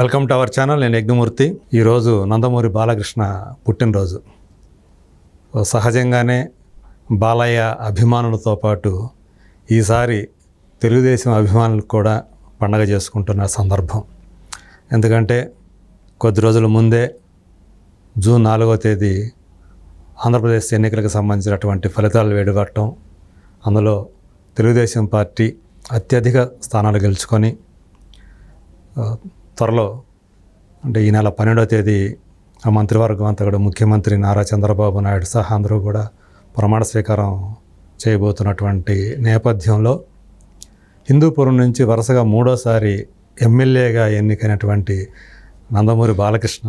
Welcome to our channel నేను యజ్ఞమూర్తి. ఈరోజు నందమూరి బాలకృష్ణ పుట్టినరోజు. సహజంగానే బాలయ్య అభిమానులతో పాటు ఈసారి తెలుగుదేశం అభిమానులకు కూడా పండగ చేసుకుంటున్న సందర్భం. ఎందుకంటే కొద్ది రోజుల ముందే జూన్ నాలుగో తేదీ ఆంధ్రప్రదేశ్ ఎన్నికలకు సంబంధించినటువంటి ఫలితాలు వేడిపట్టడం అందులో తెలుగుదేశం పార్టీ అత్యధిక స్థానాలు గెలుచుకొని త్వరలో అంటే ఈ నెల పన్నెండవ తేదీ ఆ మంత్రివర్గం అంతా కూడా ముఖ్యమంత్రి నారా చంద్రబాబు నాయుడు సహా అందరూ కూడా ప్రమాణ స్వీకారం చేయబోతున్నటువంటి నేపథ్యంలో హిందూపురం నుంచి వరుసగా మూడోసారి ఎమ్మెల్యేగా ఎన్నికైనటువంటి నందమూరి బాలకృష్ణ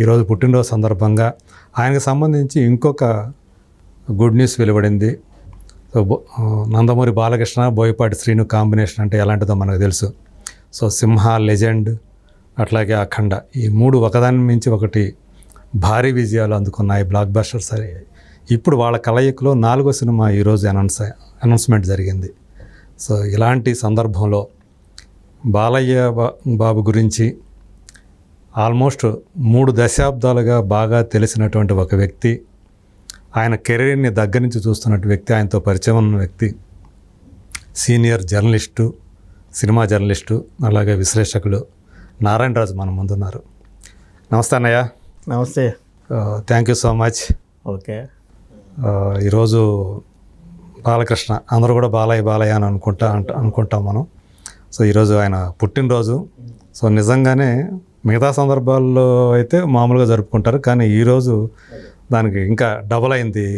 ఈరోజు పుట్టినరోజు సందర్భంగా ఆయనకు సంబంధించి ఇంకొక గుడ్ న్యూస్ వెలువడింది. సో నందమూరి బాలకృష్ణ బోయపాటి శ్రీను కాంబినేషన్ అంటే ఎలాంటిదో మనకు తెలుసు. సో సింహ లెజెండ్ అట్లాగే అఖండ ఈ మూడు ఒకదాని మించి ఒకటి భారీ విజయాలు అందుకున్నాయి బ్లాక్ బస్టర్స్ అయ్యాయి. ఇప్పుడు వాళ్ళ కలయికలో నాలుగో సినిమా ఈరోజు అనౌన్స్ అనౌన్స్మెంట్ జరిగింది. సో ఇలాంటి సందర్భంలో బాలయ్య బా- బాబు గురించి ఆల్మోస్ట్ మూడు దశాబ్దాలుగా బాగా తెలిసినటువంటి ఒక వ్యక్తి ఆయన కెరీర్ని దగ్గర నుంచి చూస్తున్నట్టు వ్యక్తి ఆయనతో పరిచయం ఉన్న వ్యక్తి సీనియర్ జర్నలిస్టు సినిమా జర్నలిస్టు అలాగే విశ్లేషకులు. నారాయణరాజు మన ముందున్నారు. నమస్తే అన్నయ్య. నమస్తే. Thank you so much okay. ఈరోజు బాలకృష్ణ అందరూ కూడా బాలయ్య బాలయ్య అని అనుకుంటా అంట అనుకుంటాం మనం. సో ఈరోజు ఆయన పుట్టినరోజు. సో నిజంగానే మిగతా సందర్భాల్లో అయితే మామూలుగా జరుపుకుంటారు కానీ ఈరోజు దానికి ఇంకా డబల్ అయింది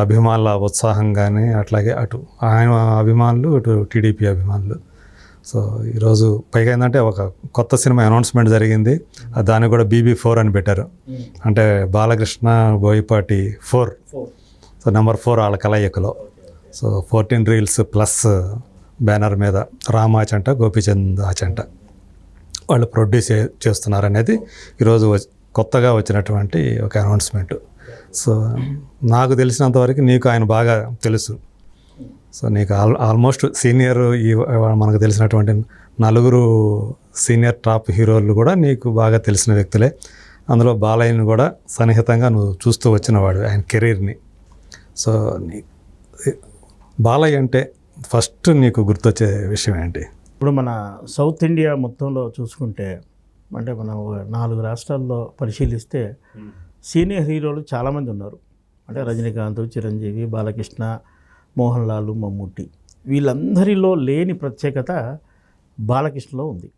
అభిమానుల ఉత్సాహం కానీ అట్లాగే అటు ఆయన అభిమానులు ఇటు టీడీపీ అభిమానులు. సో ఈరోజు పైగా ఏంటంటే ఒక కొత్త సినిమా అనౌన్స్మెంట్ జరిగింది. దాన్ని కూడా బీబీ ఫోర్ అని పెట్టారు. అంటే Balakrishna Boyapati four. So number four వాళ్ళ కలయికలో. So fourteen reels plus banner మీద రామాచంట గోపీచంద్ ఆచంట వాళ్ళు ప్రొడ్యూస్ చే- చేస్తున్నారనేది ఈరోజు కొత్తగా వచ్చినటువంటి ఒక అనౌన్స్మెంట్. సో నాకు తెలిసినంతవరకు నీకు ఆయన బాగా తెలుసు. సో నీకు ఆల్ ఆల్మోస్ట్ సీనియర్ ఈ మనకు తెలిసినటువంటి నలుగురు సీనియర్ టాప్ హీరోలు కూడా నీకు బాగా తెలిసిన వ్యక్తులే. అందులో బాలయ్యని కూడా సన్నిహితంగా నువ్వు చూస్తూ వచ్చినవాడు ఆయన కెరీర్ని. సో నీ బాలయ్య అంటే ఫస్ట్ నీకు గుర్తొచ్చే విషయం ఏంటి? ఇప్పుడు మన సౌత్ ఇండియా మొత్తంలో చూసుకుంటే అంటే మనం నాలుగు రాష్ట్రాల్లో పరిశీలిస్తే సీనియర్ హీరోలు చాలామంది ఉన్నారు. అంటే రజనీకాంత్ చిరంజీవి బాలకృష్ణ మోహన్ లాల్ మమ్ముట్టి వీళ్ళందరిలో లేని ప్రత్యేకత బాలకృష్ణలో ఉంది.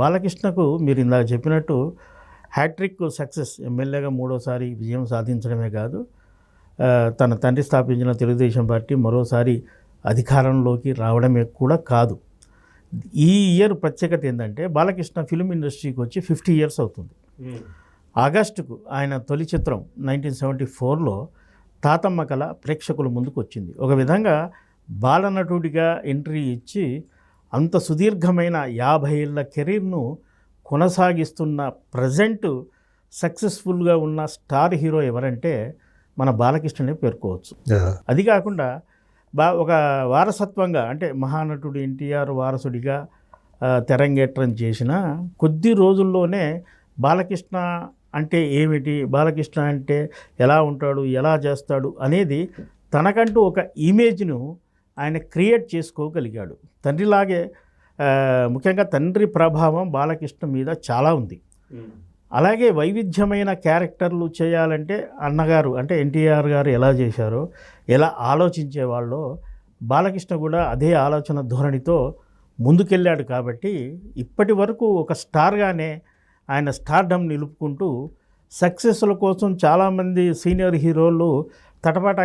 బాలకృష్ణకు మీరు ఇందాక చెప్పినట్టు హ్యాట్రిక్ సక్సెస్ ఎమ్మెల్యేగా మూడోసారి విజయం సాధించడమే కాదు తన తండ్రి స్థాపించిన తెలుగుదేశం పార్టీ మరోసారి అధికారంలోకి రావడమే కూడా కాదు. ఈ ఇయర్ ప్రత్యేకత ఏంటంటే బాలకృష్ణ ఫిలిం ఇండస్ట్రీకి వచ్చి ఫిఫ్టీ ఇయర్స్ అవుతుంది. ఆగస్టుకు ఆయన తొలి చిత్రం నైన్టీన్ సెవెంటీ ఫోర్లో తాతమ్మ కళ ప్రేక్షకుల ముందుకు వచ్చింది ఒక విధంగా బాలనటుడిగా ఎంట్రీ ఇచ్చి అంత సుదీర్ఘమైన యాభై ఏళ్ళ కెరీర్ను కొనసాగిస్తున్న ప్రజెంట్ సక్సెస్ఫుల్గా ఉన్న స్టార్ హీరో ఎవరంటే మన బాలకృష్ణనే పేర్కోవచ్చు. అది కాకుండా బా ఒక వారసత్వంగా అంటే మహానటుడు ఎన్టీఆర్ వారసుడిగా తెరంగేట్రం చేసిన కొద్ది రోజుల్లోనే బాలకృష్ణ అంటే ఏమిటి? బాలకృష్ణ అంటే ఎలా ఉంటాడు? ఎలా చేస్తాడు? అనేది తనకంటూ ఒక ఇమేజ్ను ఆయన క్రియేట్ చేసుకోగలిగాడు. తండ్రిలాగే ముఖ్యంగా తండ్రి ప్రభావం బాలకృష్ణ మీద చాలా ఉంది. అలాగే వైవిధ్యమైన క్యారెక్టర్లు చేయాలంటే అన్నగారు అంటే ఎన్టీఆర్ గారు ఎలా చేశారో ఎలా ఆలోచించేవాళ్ళో బాలకృష్ణ కూడా అదే ఆలోచన ధోరణితో ముందుకెళ్ళాడు కాబట్టి ఇప్పటి వరకు ఒక స్టార్గానే ఆయన స్టార్డమ్ నిలుపుకుంటూ సక్సెస్ల కోసం చాలామంది సీనియర్ హీరోలు తటపాట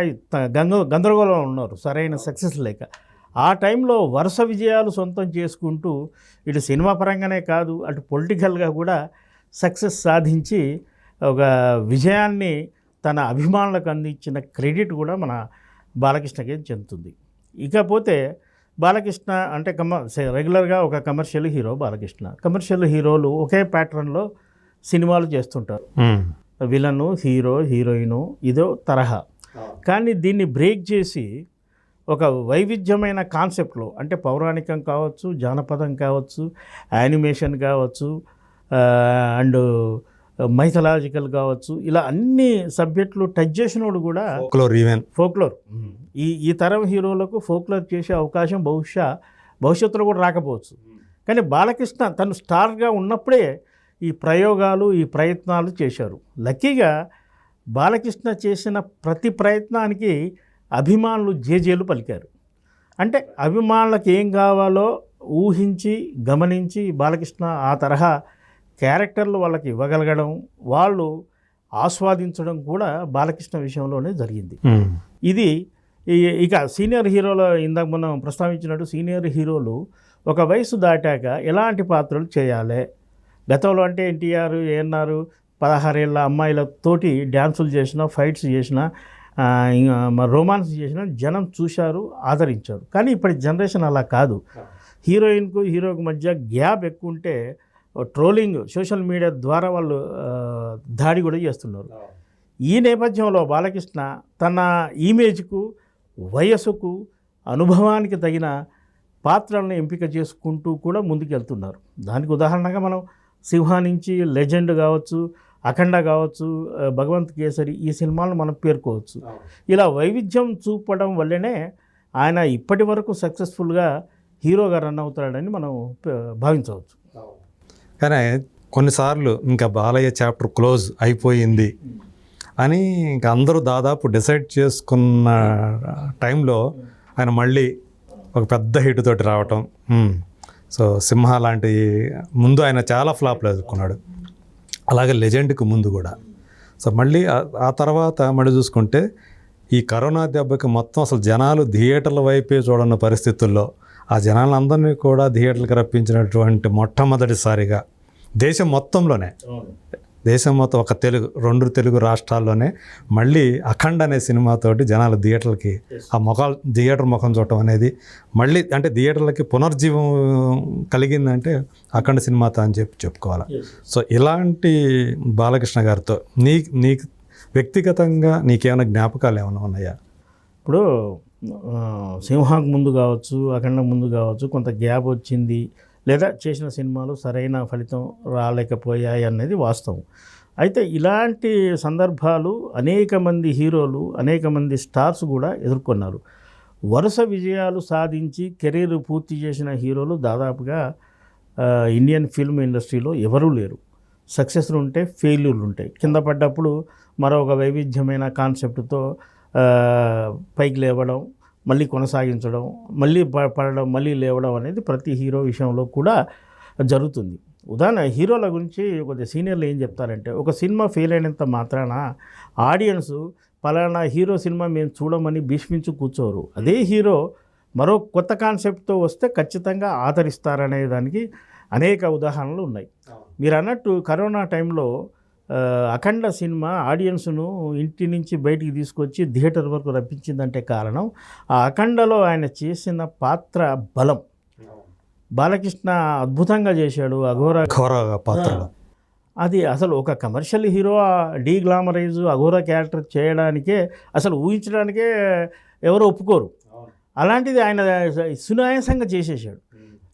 గంగ గందరగోళం ఉన్నారు. సరైన సక్సెస్ లేక. ఆ టైంలో వరుస విజయాలు సొంతం చేసుకుంటూ ఇటు సినిమా పరంగానే కాదు అటు పొలిటికల్గా కూడా సక్సెస్ సాధించి ఒక విజయాన్ని తన అభిమానులకు అందించిన క్రెడిట్ కూడా మన బాలకృష్ణకే చెందుతుంది. ఇకపోతే బాలకృష్ణ అంటే కమ రెగ్యులర్గా ఒక కమర్షియల్ హీరో బాలకృష్ణ. కమర్షియల్ హీరోలు ఒకే ప్యాటర్న్లో సినిమాలు చేస్తుంటారు. విలను హీరో హీరోయిను ఇదో తరహా. కానీ దీన్ని బ్రేక్ చేసి ఒక వైవిధ్యమైన కాన్సెప్ట్లో అంటే పౌరాణికం కావచ్చు జానపదం కావచ్చు యానిమేషన్ కావచ్చు అండ్ మైథలాజికల్ కావచ్చు ఇలా అన్ని సబ్జెక్టులు టచ్ చేసినోడు కూడా ఫోక్లోర్ ఈవెన్ ఫోక్లోర్ ఈ ఈ తరం హీరోలకు ఫోక్లోర్ చేసే అవకాశం బహుశా భవిష్యత్తులో కూడా రాకపోవచ్చు. కానీ బాలకృష్ణ తను స్టార్గా ఉన్నప్పుడే ఈ ప్రయోగాలు ఈ ప్రయత్నాలు చేశారు. లక్కీగా బాలకృష్ణ చేసిన ప్రతి ప్రయత్నానికి అభిమానులు జేజేలు పలికారు. అంటే అభిమానులకు ఏం కావాలో ఊహించి గమనించి బాలకృష్ణ ఆ తరహా క్యారెక్టర్లు వాళ్ళకి ఇవ్వగలగడం వాళ్ళు ఆస్వాదించడం కూడా బాలకృష్ణ విషయంలోనే జరిగింది. ఇది ఇక సీనియర్ హీరోలో ఇందాక మనం ప్రస్తావించినట్టు సీనియర్ హీరోలు ఒక వయసు దాటాక ఎలాంటి పాత్రలు చేయాలి? గతంలో అంటే ఎన్టీఆర్ ఏఎన్ఆర్ పదహారేళ్ళ అమ్మాయిలతోటి డ్యాన్సులు చేసిన ఫైట్స్ చేసిన రొమాన్స్ చేసిన జనం చూశారు ఆదరించారు. కానీ ఇప్పటి జనరేషన్ అలా కాదు. హీరోయిన్కు హీరోకి మధ్య గ్యాప్ ఎక్కువ ఉంటే ట్రోలింగ్ సోషల్ మీడియా ద్వారా వాళ్ళు దాడి కూడా చేస్తున్నారు. ఈ నేపథ్యంలో బాలకృష్ణ తన ఇమేజ్కు వయసుకు అనుభవానికి తగిన పాత్రలను ఎంపిక చేసుకుంటూ కూడా ముందుకెళ్తున్నారు. దానికి ఉదాహరణగా మనం సింహ నుంచి లెజెండ్ కావచ్చు అఖండ కావచ్చు భగవంత్ కేసరి ఈ సినిమాలను మనం పేర్కోవచ్చు. ఇలా వైవిధ్యం చూపడం వల్లనే ఆయన ఇప్పటి వరకు సక్సెస్ఫుల్గా హీరోగా రన్ అవుతాడని మనం భావించవచ్చు. కానీ కొన్నిసార్లు ఇంకా బాలయ్య చాప్టర్ క్లోజ్ అయిపోయింది అని ఇంకా అందరూ దాదాపు డిసైడ్ చేసుకున్న టైంలో ఆయన మళ్ళీ ఒక పెద్ద హిట్ తోటి రావటం. సో సింహ లాంటి ముందు ఆయన చాలా ఫ్లాప్లు ఎదుర్కొన్నాడు. అలాగే లెజెండ్కి ముందు కూడా. సో మళ్ళీ ఆ తర్వాత మళ్ళీ చూసుకుంటే ఈ కరోనా దెబ్బకి మొత్తం అసలు జనాలు థియేటర్ల వైపే చూడన్న పరిస్థితుల్లో ఆ జనాలందరినీ కూడా థియేటర్లకు రప్పించినటువంటి మొట్టమొదటిసారిగా దేశం మొత్తంలోనే దేశం మొత్తం ఒక తెలుగు రెండు తెలుగు రాష్ట్రాల్లోనే మళ్ళీ అఖండ్ అనే సినిమాతోటి జనాలు థియేటర్లకి ఆ ముఖాలు థియేటర్ ముఖం చూడటం అనేది మళ్ళీ అంటే థియేటర్లకి పునర్జీవం కలిగిందంటే అఖండ్ సినిమాతో అని చెప్పి చెప్పుకోవాలి. సో ఇలాంటి బాలకృష్ణ గారితో నీ నీకు వ్యక్తిగతంగా నీకేమైనా జ్ఞాపకాలు ఏమైనా ఉన్నాయా? ఇప్పుడు సింహాకు ముందు కావచ్చు అఖండ ముందు కావచ్చు కొంత గ్యాప్ వచ్చింది. లేదా చేసిన సినిమాలు సరైన ఫలితం రాలేకపోయాయి అనేది వాస్తవం. అయితే ఇలాంటి సందర్భాలు అనేక మంది హీరోలు అనేక మంది స్టార్స్ కూడా ఎదుర్కొన్నారు. వరుస విజయాలు సాధించి కెరీర్ పూర్తి చేసిన హీరోలు దాదాపుగా ఇండియన్ ఫిల్మ్ ఇండస్ట్రీలో ఎవరూ లేరు. సక్సెస్లు ఉంటే ఫెయిల్యూర్లు ఉంటాయి. కింద పడ్డప్పుడు మరొక వైవిధ్యమైన కాన్సెప్ట్తో పైకి లేవడం మళ్ళీ కొనసాగించడం మళ్ళీ పడడం మళ్ళీ లేవడం అనేది ప్రతి హీరో విషయంలో కూడా జరుగుతుంది. ఉదాహరణ హీరోల గురించి కొద్దిగా సీనియర్లు ఏం చెప్తారంటే ఒక సినిమా ఫెయిల్ అయినంత మాత్రాన ఆడియన్స్ పలానా హీరో సినిమా మేము చూడమని భీష్మించి కూర్చోరు. అదే హీరో మరో కొత్త కాన్సెప్ట్తో వస్తే ఖచ్చితంగా ఆదరిస్తారనే దానికి అనేక ఉదాహరణలు ఉన్నాయి. మీరు అన్నట్టు కరోనా టైంలో అఖండ సినిమా ఆడియన్స్ను ఇంటి నుంచి బయటికి తీసుకొచ్చి థియేటర్ వరకు రప్పించిందంటే కారణం ఆ అఖండలో ఆయన చేసిన పాత్ర బలం. బాలకృష్ణ అద్భుతంగా చేశాడు అఘోర ఘోర పాత్రలు. అది అసలు ఒక commercial hero deglamorise Aghora character చేయడానికే అసలు ఊహించడానికే ఎవరు ఒప్పుకోరు. అలాంటిది ఆయన సునాయాసంగా చేసేసాడు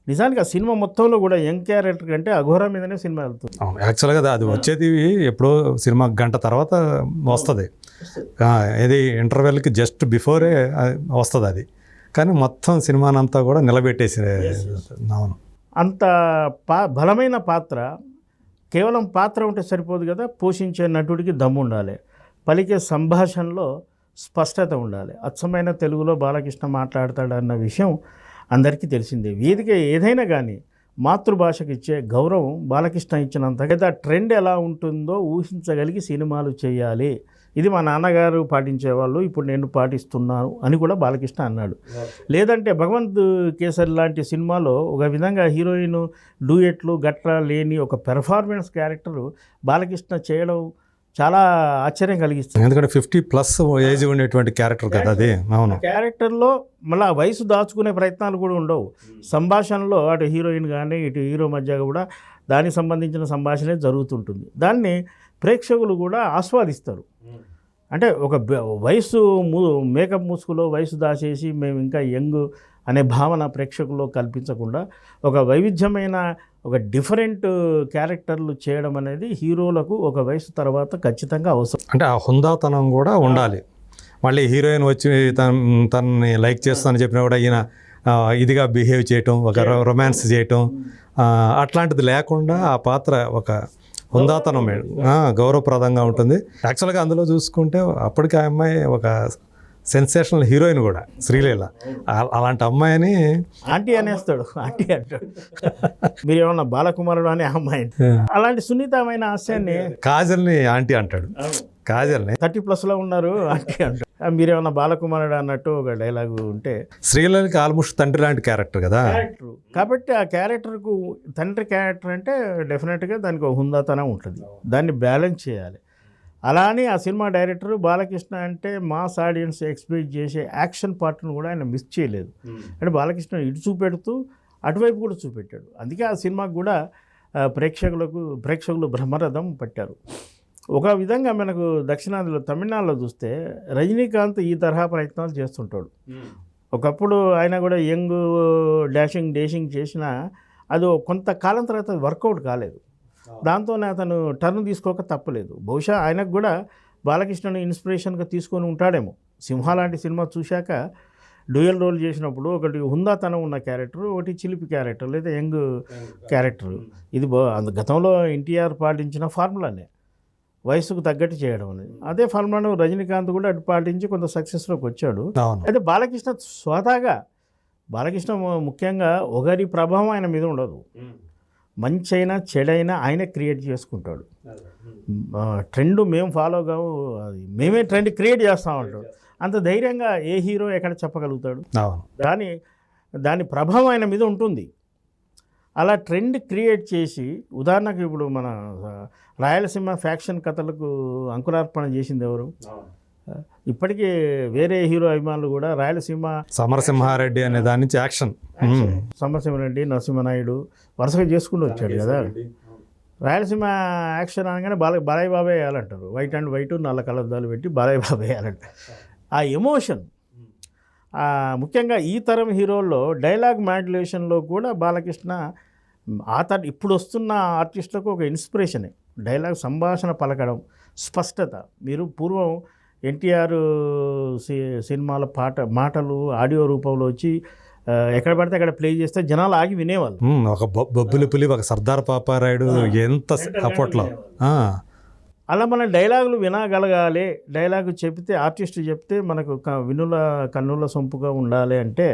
నిజానికి ఆ సినిమా మొత్తంలో కూడా యంగ్ క్యారెక్టర్ కంటే అఘోర మీదనే సినిమా వెళ్తుంది. అవును యాక్చువల్గా అది వచ్చేది ఎప్పుడో సినిమా గంట తర్వాత వస్తుంది. ఇది ఇంటర్వెల్కి జస్ట్ బిఫోరే వస్తుంది అది. కానీ మొత్తం సినిమానంతా కూడా నిలబెట్టేసి అవును. అంత పా బలమైన పాత్ర కేవలం పాత్ర ఉంటే సరిపోదు కదా పోషించే నటుడికి దమ్ము ఉండాలి. పలికే సంభాషణలో స్పష్టత ఉండాలి. అచ్చమైన తెలుగులో బాలకృష్ణ మాట్లాడతాడన్న విషయం అందరికీ తెలిసిందే. వేదిక ఏదైనా కానీ మాతృభాషకు ఇచ్చే గౌరవం బాలకృష్ణ ఇచ్చినంత కదా ట్రెండ్ ఎలా ఉంటుందో ఊహించగలిగి సినిమాలు చేయాలి. ఇది మా నాన్నగారు పాటించేవాళ్ళు ఇప్పుడు నేను పాటిస్తున్నాను అని కూడా బాలకృష్ణ అన్నాడు. లేదంటే భగవంత్ కేసరి లాంటి సినిమాలో ఒక విధంగా హీరోయిన్ డూయెట్లు గట్రా లేని ఒక పెర్ఫార్మెన్స్ క్యారెక్టర్ బాలకృష్ణ చేయడం చాలా ఆశ్చర్యం కలిగిస్తుంది. ఎందుకంటే ఫిఫ్టీ ప్లస్ ఏజ్ ఉండేటువంటి క్యారెక్టర్ కదా అది. అవును. క్యారెక్టర్లో మళ్ళీ ఆ వయసు దాచుకునే ప్రయత్నాలు కూడా ఉండవు. సంభాషణలో అటు హీరోయిన్ కానీ ఇటు హీరో మధ్య కూడా దానికి సంబంధించిన సంభాషణే జరుగుతుంటుంది. దాన్ని ప్రేక్షకులు కూడా ఆస్వాదిస్తారు. అంటే ఒక బ- వయసు మూ మేకప్ ముసుగులో వయసు దాచేసి మేము ఇంకా యంగ్ అనే భావన ప్రేక్షకుల్లో కల్పించకుండా ఒక వైవిధ్యమైన ఒక డిఫరెంట్ క్యారెక్టర్లు చేయడం అనేది హీరోలకు ఒక వయసు తర్వాత ఖచ్చితంగా అవసరం. అంటే ఆ హుందాతనం కూడా ఉండాలి. మళ్ళీ హీరోయిన్ వచ్చి తన తనని లైక్ చేస్తానని చెప్పినా కూడా ఈయన ఇదిగా బిహేవ్ చేయటం ఒక రొ- రొమాన్స్ చేయటం అట్లాంటిది లేకుండా ఆ పాత్ర ఒక హుందాతనం గౌరవప్రదంగా ఉంటుంది. యాక్చువల్గా అందులో చూసుకుంటే అప్పటికి ఆ అమ్మాయి ఒక సెన్సేషనల్ హీరోయిన్ కూడా శ్రీలీల. అలాంటి అమ్మాయిని ఆంటీ అనేస్తాడు. ఆంటీ అంటాడు. మీరు ఏమన్నా బాలకుమారుడు అనే అమ్మాయి. అలాంటి సున్నితమైన హాస్యాన్ని కాజల్ని ఆంటీ అంటాడు. కాజల్ని. థర్టీ ప్లస్లో ఉన్నారు ఆంటీ అంటాడు. మీరేమన్నా బాలకుమారుడు అన్నట్టు ఒక డైలాగు ఉంటే. శ్రీలీలకి ఆల్మోస్ట్ తండ్రి లాంటి క్యారెక్టర్ కదా. క్యారెక్టర్. కాబట్టి ఆ క్యారెక్టర్కు తండ్రి క్యారెక్టర్ అంటే డెఫినెట్గా దానికి ఒక హుందాతనం ఉంటుంది. దాన్ని బ్యాలెన్స్ చేయాలి. అలా అని ఆ సినిమా డైరెక్టర్ బాలకృష్ణ అంటే మాస్ ఆడియన్స్ ఎక్స్పెక్ట్ చేసే యాక్షన్ పార్ట్ను కూడా ఆయన మిస్ చేయలేదు. అంటే బాలకృష్ణ ఇటు చూపెడుతూ అటువైపు కూడా చూపెట్టాడు. అందుకే ఆ సినిమాకు కూడా ప్రేక్షకులకు ప్రేక్షకులు బ్రహ్మరథం పట్టారు. ఒక విధంగా మనకు దక్షిణాదిలో తమిళనాడులో చూస్తే రజనీకాంత్ ఈ తరహా ప్రయత్నాలు చేస్తుంటాడు. ఒకప్పుడు ఆయన కూడా యంగ్ డాషింగ్ డేషింగ్ చేసిన అది కొంతకాలం తర్వాత వర్కౌట్ కాలేదు. దాంతోనే అతను టర్న్ తీసుకోక తప్పలేదు. బహుశా ఆయనకు కూడా బాలకృష్ణను ఇన్స్పిరేషన్గా తీసుకొని ఉంటాడేమో. సింహ లాంటి సినిమా చూశాక డ్యూయల్ రోల్ చేసినప్పుడు ఒకటి హుందాతనం ఉన్న క్యారెక్టర్ ఒకటి చిలిపి క్యారెక్టర్ లేదా యంగ్ క్యారెక్టర్. ఇది గతంలో ఎన్టీఆర్ పాటించిన ఫార్ములానే. వయసుకు తగ్గట్టు చేయడం అనేది అదే ఫార్ములాను రజనీకాంత్ కూడా అటు పాటించి కొంత సక్సెస్లోకి వచ్చాడు. అయితే బాలకృష్ణ స్వతహాగా బాలకృష్ణ ముఖ్యంగా ఒకరి ప్రభావం ఆయన మీద ఉండదు. మంచి అయినా చెడైనా ఆయన క్రియేట్ చేసుకుంటాడు. ట్రెండ్ మేము ఫాలో కావు అది మేమే ట్రెండ్ క్రియేట్ చేస్తాం అంటాడు అంత ధైర్యంగా ఏ హీరో ఎక్కడ చెప్పగలుగుతాడు? దాని దాని ప్రభావం ఆయన మీద ఉంటుంది. అలా ట్రెండ్ క్రియేట్ చేసి ఉదాహరణకు ఇప్పుడు మన రాయలసీమ ఫ్యాక్షన్ కథలకు అంకురార్పణ చేసింది ఎవరు? ఇప్పటికీ వేరే హీరో అభిమానులు కూడా రాయలసీమ సమరసింహారెడ్డి అనే దాని నుంచి యాక్షన్. సమరసింహారెడ్డి నరసింహనాయుడు వరుసగా చేసుకుంటూ వచ్చాడు కదా. రాయలసీమ యాక్షన్ అనగానే బాల బాలయ్య బాబాయ్ వేయాలంటారు. వైట్ అండ్ వైట్ నల్ల కలద్దాలు పెట్టి బాలయ్య బాబాయ్ వేయాలంటారు ఆ ఎమోషన్ ఆ, ముఖ్యంగా ఈ తరం హీరోల్లో డైలాగ్ మాడ్యులేషన్లో కూడా బాలకృష్ణ ఆ తర ఇప్పుడు వస్తున్న ఆర్టిస్టులకు ఒక ఇన్స్పిరేషనే. డైలాగ్ సంభాషణ పలకడం స్పష్టత. మీరు పూర్వం ఎన్టీఆర్ సినిమాల పాట మాటలు ఆడియో రూపంలో వచ్చి ఎక్కడ పడితే అక్కడ ప్లే చేస్తే జనాలు ఆగి వినేవాళ్ళు. ఒక బొబ్బిలి పులి ఒక సర్దార్ పాపారాయుడు ఎంత అప్పట్లో. అలా మన డైలాగులు వినగలగాలి డైలాగు చెప్తే ఆర్టిస్ట్ చెప్తే మనకు వినుల కన్నుల సొంపుగా ఉండాలి అంటే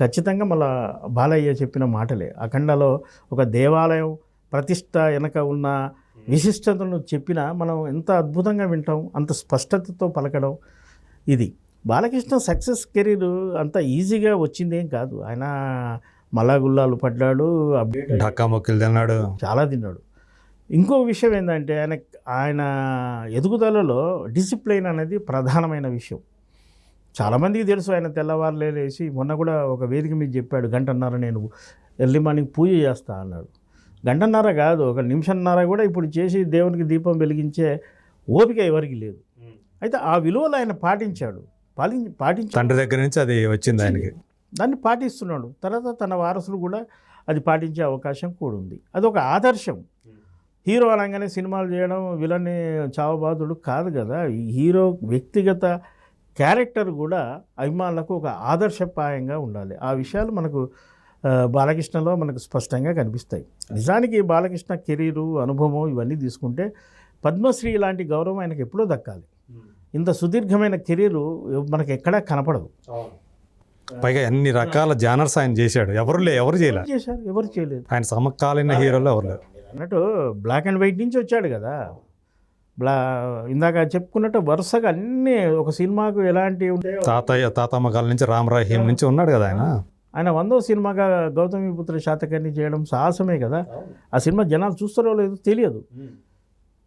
ఖచ్చితంగా మళ్ళా బాలయ్య చెప్పిన మాటలే అఖండలో ఒక దేవాలయం ప్రతిష్ట వెనక ఉన్న విశిష్టతను చెప్పినా మనం ఎంత అద్భుతంగా వింటాం అంత స్పష్టతతో పలకడం ఇది. బాలకృష్ణ సక్సెస్ కెరీర్ అంత ఈజీగా వచ్చిందేం కాదు. ఆయన మలాగుల్లాలు పడ్డాడు అప్డేట్ ఢక్కా మొక్కిలు తిన్నాడు. చాలా తిన్నాడు. ఇంకో విషయం ఏంటంటే ఆయన ఆయన ఎదుగుదలలో డిసిప్లైన్ అనేది ప్రధానమైన విషయం. చాలామందికి తెలుసు ఆయన తెల్లవారులే లేచి మొన్న కూడా ఒక వేదిక మీద చెప్పాడు గంటన్నర నేను ఎర్లీ మార్నింగ్ పూజ చేస్తా అన్నాడు. గంటన్నర కాదు ఒక నిమిషన్నర కూడా ఇప్పుడు చేసి దేవునికి దీపం వెలిగించే ఓపిక ఎవరికి లేదు. అయితే ఆ విలువలు ఆయన పాటించాడు. పాటి పాటించి తండ్రి దగ్గర నుంచి అది వచ్చింది ఆయనకి. దాన్ని పాటిస్తున్నాడు. తర్వాత తన వారసులు కూడా అది పాటించే అవకాశం కూడా ఉంది. అదొక ఆదర్శం. హీరో అనగానే సినిమాలు చేయడం విలన్ని చావబాదుడు కాదు కదా. ఈ హీరో వ్యక్తిగత క్యారెక్టర్ కూడా అభిమానులకు ఒక ఆదర్శప్రాయంగా ఉండాలి. ఆ విషయాలు మనకు బాలకృష్ణలో మనకు స్పష్టంగా కనిపిస్తాయి. నిజానికి బాలకృష్ణ కెరీరు అనుభవం ఇవన్నీ తీసుకుంటే పద్మశ్రీ లాంటి గౌరవం ఆయనకు ఎప్పుడో దక్కాలి. ఇంత సుదీర్ఘమైన కెరీరు మనకు ఎక్కడా కనపడదు. పైగా ఎన్ని రకాల జానర్స్ ఆయన చేశాడు. ఎవరు లే ఎవరు చేశారు? ఎవరు చేయలేదు? ఆయన సమకాలీన హీరోలు ఎవరు లేరు. అన్నట్టు బ్లాక్ అండ్ వైట్ నుంచి వచ్చాడు కదా. బ్లా ఇందాక చెప్పుకున్నట్టు వరుసగా అన్నీ ఒక సినిమాకు ఎలాంటి ఉంటాయో తాతయ్య తాతమ్మ కాలం నుంచి రామరాహ్యం నుంచి ఉన్నాడు కదా ఆయన. ఆయన వందో సినిమాగా గౌతమిపుత్ర శాతకర్ణి చేయడం సాహసమే కదా. ఆ సినిమా జనాలు చూస్తారో లేదో తెలియదు.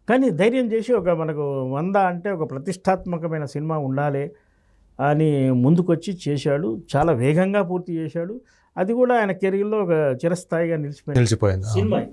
కానీ ధైర్యం చేసి ఒక మనకు వంద అంటే ఒక ప్రతిష్టాత్మకమైన సినిమా ఉండాలి అని ముందుకొచ్చి చేశాడు. చాలా వేగంగా పూర్తి చేశాడు. అది కూడా ఆయన కెరీర్లో ఒక చిరస్థాయిగా నిలిచిపోయింది. నిలిచిపోయింది. సినిమా